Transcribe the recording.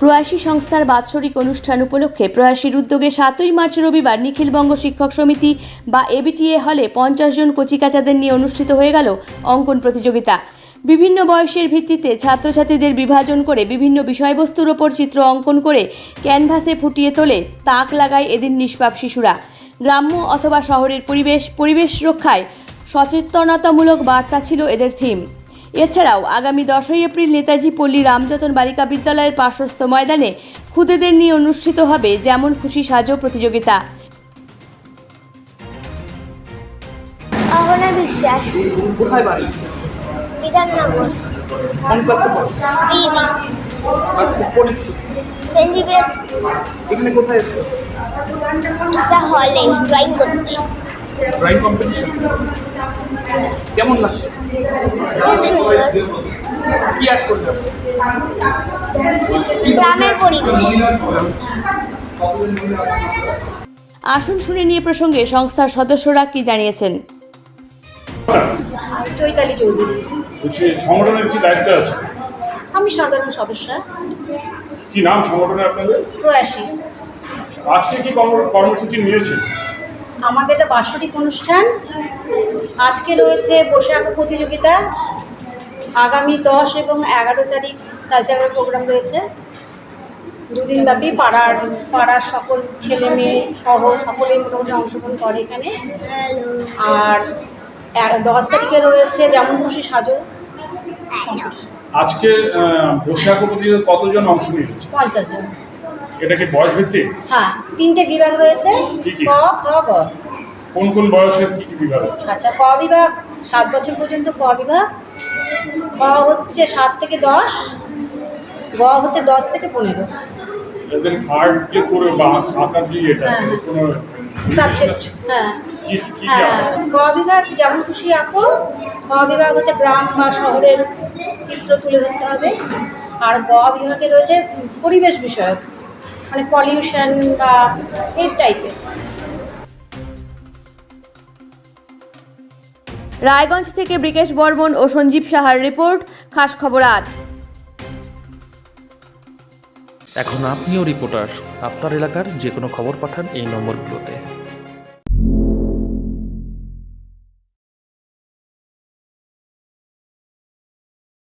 প্রয়াসী সংস্থার বাৎসরিক অনুষ্ঠান উপলক্ষে প্রয়াসীর উদ্যোগে সাতই মার্চ রবিবার নিখিলবঙ্গ শিক্ষক সমিতি বা এবিটিএ হলে পঞ্চাশ জন কচিকাচাদের নিয়ে অনুষ্ঠিত হয়ে গেল অঙ্কন প্রতিযোগিতা। বিভিন্ন বয়সের ভিত্তিতে ছাত্রছাত্রীদের বিভাজন করে বিভিন্ন বিষয়বস্তুর ওপর চিত্র অঙ্কন করে ক্যানভাসে ফুটিয়ে তোলে তাক লাগায় এদিন নিষ্পাপ শিশুরা। গ্রাম্য অথবা শহরের পরিবেশ পরিবেশ রক্ষায় সচেতনতামূলক বার্তা ছিল এদের থিম। এছাড়াও আগামী দশই এপ্রিল নেতাজি পল্লী রামযতন বালিকা বিদ্যালয়ের পার্শ্বস্থ ময়দানে খুদেদের নিয়ে অনুষ্ঠিত হবে যেমন খুশি সাজো প্রতিযোগিতা। অহনা বিশ্বাস। কোথায় বাড়ি? বিধাননগর। কোন ক্লাসে পড়ো? দিদি কোন সেন্ট জেভিয়ার এখানে কোথায় এসছো হলে ড্রয়িং করতে ড্রয়িং কম্পিটিশন কেমন লাগছে? কি আর্ট করলে? গ্রামের পরিবেশ। আসুন শুনে নিয়ে প্রসঙ্গে সংস্থার সদস্যরা কি জানিয়েছেন? চৈতালি চৌধুরী। বলছি সংগঠনের কি দায়িত্ব আছে? আমি সাধারণ সদস্য। কি নাম সংগঠনে আপনাদের? প্রয়াসী। আজকে কি কর্মসূচি নিয়েছেন? আমাদের এটা বাৎসরিক অনুষ্ঠান। আজকে রয়েছে বসে আঁকা প্রতিযোগিতা। আগামী দশ এবং এগারো তারিখ কালচারাল প্রোগ্রাম রয়েছে। দুদিন ব্যাপী পাড়ার পাড়ার সকল ছেলে মেয়ে সহ সকলেই মোটামুটি অংশগ্রহণ করে এখানে। আর দশ তারিখে রয়েছে যেমন খুশি সাজো আজকে আঁকো প্রতিযোগিতায় কতজন অংশ নিয়েছে? পঞ্চাশ জন। এটা কি বয়স ভিত্তিক? হ্যাঁ তিনটে বিভাগ রয়েছে কি খ গ। কোন কোন বয়সের কি কি বিভাগ? আচ্ছা ক বিভাগ সাত বছর পর্যন্ত ক বিভাগ খ হচ্ছে সাত থেকে দশ গ হচ্ছে দশ থেকে পনেরো। এদের আর্ট যে করে বা আঁকার যে এটা আছে হ্যাঁ। কোনো সাবজেক্ট হ্যাঁ। হ্যাঁ? ক বিভাগ যেমন খুশি আঁকো ক বিভাগ হচ্ছে গ্রাম বা শহরের চিত্র তুলে ধরতে হবে। আর গ বিভাগে রয়েছে পরিবেশ বিষয়ক। মানে পলিউশন বা এই টাইপের রায়গঞ্জ থেকে ব্রিকেশ বর্মন ও সঞ্জীব সাহার রিপোর্ট খাস খবর আর এখন আপনিও রিপোর্টার আপনার এলাকার যে কোনো খবর পাঠান এই নম্বরগুলোতে।